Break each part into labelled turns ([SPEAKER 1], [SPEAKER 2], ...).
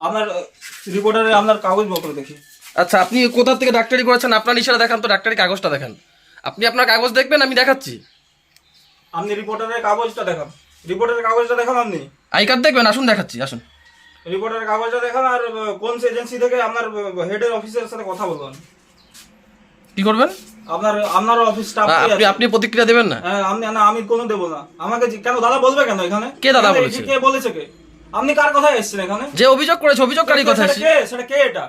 [SPEAKER 1] আপনার রিপোর্টারে আপনার কাগজপত্র দেখি।
[SPEAKER 2] আচ্ছা আপনি কোথা থেকে ডাক্তারি করেছেন? আপনার ইশারা দেখান তো ডাক্তারি কাগজটা দেখান। আপনি আপনার কাগজ দেখবেন আমি দেখাচ্ছি।
[SPEAKER 1] আপনি রিপোর্টারের কাগজটা দেখান। রিপোর্টারের কাগজটা দেখান আপনি।
[SPEAKER 2] আই কার্ড দেখবেন আসুন দেখাচ্ছি আসুন।
[SPEAKER 1] রিপোর্টারের কাগজটা দেখান আর কোন এজেন্সি থেকে আপনার হেডের অফিসের সাথে কথা বলবেন
[SPEAKER 2] কি করবেন?
[SPEAKER 1] আপনার আপনার অফিস স্টাফ
[SPEAKER 2] আপনি আপনি প্রতিক্রিয়া দেবেন না?
[SPEAKER 1] হ্যাঁ আমি না আমি কোনো দেবো না। আমাকে কেন দাদা বলবে কেন এখানে?
[SPEAKER 2] কে দাদা বলেছে?
[SPEAKER 1] কে বলেছে কে? আপনি কার কথায় এসেছেন এখানে?
[SPEAKER 2] যে অভিযোগ করেছে অভিযোগকারী কথা
[SPEAKER 1] সেটা কে? সেটা কে এটা?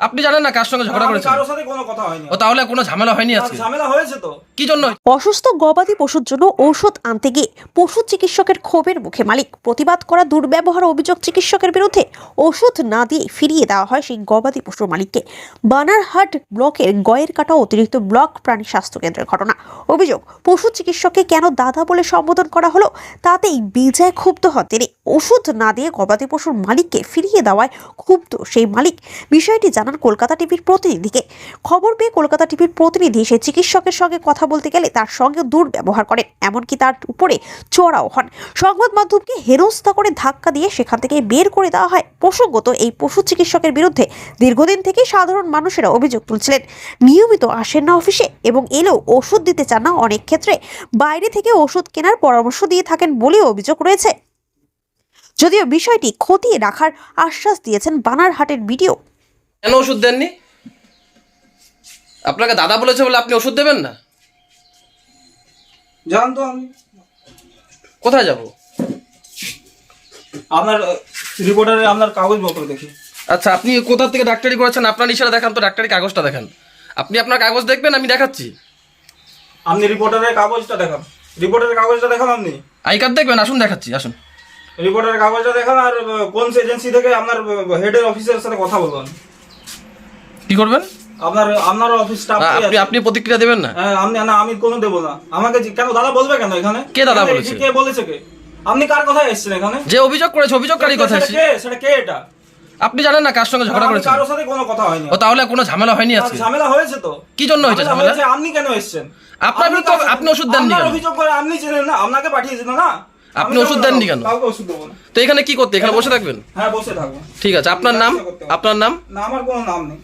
[SPEAKER 2] আপনি জানেন না কার সঙ্গে ঝগড়া করেছেন?
[SPEAKER 1] কারোর সাথে কোনো কথা হয়নি।
[SPEAKER 2] ও তাহলে কোনো ঝামেলা হয়নি আজকে?
[SPEAKER 1] ঝামেলা হয়েছে তো।
[SPEAKER 2] কি জন্য?
[SPEAKER 3] অসুস্থ গবাদি পশুর জন্য ঔষধ আনতে গিয়ে পশু চিকিৎসকের ক্ষোভের মুখে মালিক। প্রতিবাদ করা দুর্ব্যবহার অভিযোগ চিকিৎসকের বিরুদ্ধে ওষুধ না দিয়ে ফিরিয়ে দেওয়া হয় সেই গবাদি পশুর মালিককে। বানারহাট ব্লকের গয়ের কাটা অতিরিক্ত ব্লক প্রাণী স্বাস্থ্য কেন্দ্রের ঘটনা। অভিযোগ পশু চিকিৎসককে কেন দাদা বলে সম্বোধন করা হলো তাতেই বেজায় ক্ষুব্ধ হন তিনি। ওষুধ না দিয়ে গবাদি পশুর মালিককে ফিরিয়ে দেওয়ায় ক্ষুব্ধ সেই মালিক। বিষয়টি জানান কলকাতা টিভির প্রতিনিধিকে। খবর পেয়ে কলকাতা টিভির প্রতিনিধি সে চিকিৎসকের সঙ্গে কথা বলতে গেলে তার সঙ্গে দুর্ব্যবহার করেন। এমনকি তার উপরে চড়াও হন। সংবাদ মাধ্যমকে হেনস্থা করে ধাক্কা দিয়ে সেখান থেকে বের করে দেওয়া হয়। প্রসঙ্গত এই পশু চিকিৎসকের বিরুদ্ধে দীর্ঘদিন থেকেই সাধারণ মানুষেরা অভিযোগ তুলছিলেন। নিয়মিত আসেন না অফিসে এবং এলেও ওষুধ দিতে চান না। অনেক ক্ষেত্রে বাইরে থেকে ওষুধ কেনার পরামর্শ দিয়ে থাকেন বলেও অভিযোগ রয়েছে। যদিও বিষয়টি খতিয়ে রাখার আশ্বাস দিয়েছেন বানারহাটের বিডিও।
[SPEAKER 2] কেন ওষুধ দেননি? আপনাকে দাদা বলেছে বলে আপনি ওষুধ দেবেন না?
[SPEAKER 1] জান তো আমি।
[SPEAKER 2] কোথায় যাব?
[SPEAKER 1] আপনার রিপোর্টারে আপনার কাগজপত্র দেখি।
[SPEAKER 2] আচ্ছা আপনি কোথা থেকে ডাক্তারি করেছেন? আপনার ইশারা দেখান তো ডাক্তারি কাগজটা দেখান। আপনি আপনার কাগজ দেখবেন আমি দেখাচ্ছি।
[SPEAKER 1] আপনি রিপোর্টারের কাগজটা দেখান। রিপোর্টারের কাগজটা দেখান আপনি।
[SPEAKER 2] আই কার্ড দেখবেন আসুন দেখাচ্ছি আসুন।
[SPEAKER 1] রিপোর্টারের কাগজটা দেখান আর কোন এজেন্সি থেকে আপনার হেডের অফিসের সাথে কথা বলবেন
[SPEAKER 2] কি করবেন?
[SPEAKER 1] আপনার আপনার অফিস স্টাফ
[SPEAKER 2] আপনি আপনি প্রতিক্রিয়া দেবেন না?
[SPEAKER 1] হ্যাঁ আপনি না আমি কোনো দেবো না। আমাকে কেন দাদা বলবে কেন এখানে?
[SPEAKER 2] কে দাদা বলেছে?
[SPEAKER 1] কে বলেছে কে? আপনি কার কথায় এসেছেন এখানে?
[SPEAKER 2] যে অভিযোগ করেছে অভিযোগকারী কথা
[SPEAKER 1] কে সেটা কে এটা?
[SPEAKER 2] আপনি জানেন না কার সঙ্গে ঝগড়া
[SPEAKER 1] আমি
[SPEAKER 2] করেছেন?
[SPEAKER 1] কারোর সাথে কোনো কথা হয়নি।
[SPEAKER 2] ও তাহলে কোনো ঝামেলা হয়নি আজকে?
[SPEAKER 1] ঝামেলা হয়েছে তো।
[SPEAKER 2] কি জন্য হয়েছে
[SPEAKER 1] ঝামেলা আপনি কেন এসেছেন?
[SPEAKER 2] আপনার
[SPEAKER 1] আপনি
[SPEAKER 2] বিরুদ্ধে আপনি ওষুধ দেননি
[SPEAKER 1] অভিযোগ করে আপনি চেনেন না আপনাকে পাঠিয়েছিল না?
[SPEAKER 2] আপনি ওষুধ দেননি কেন? তো এখানে কি করতে? এখানে বসে থাকবেন?
[SPEAKER 1] হ্যাঁ বসে থাকব।
[SPEAKER 2] ঠিক আছে আপনার নাম? আপনার নাম?
[SPEAKER 1] না আমার কোনো নাম নেই।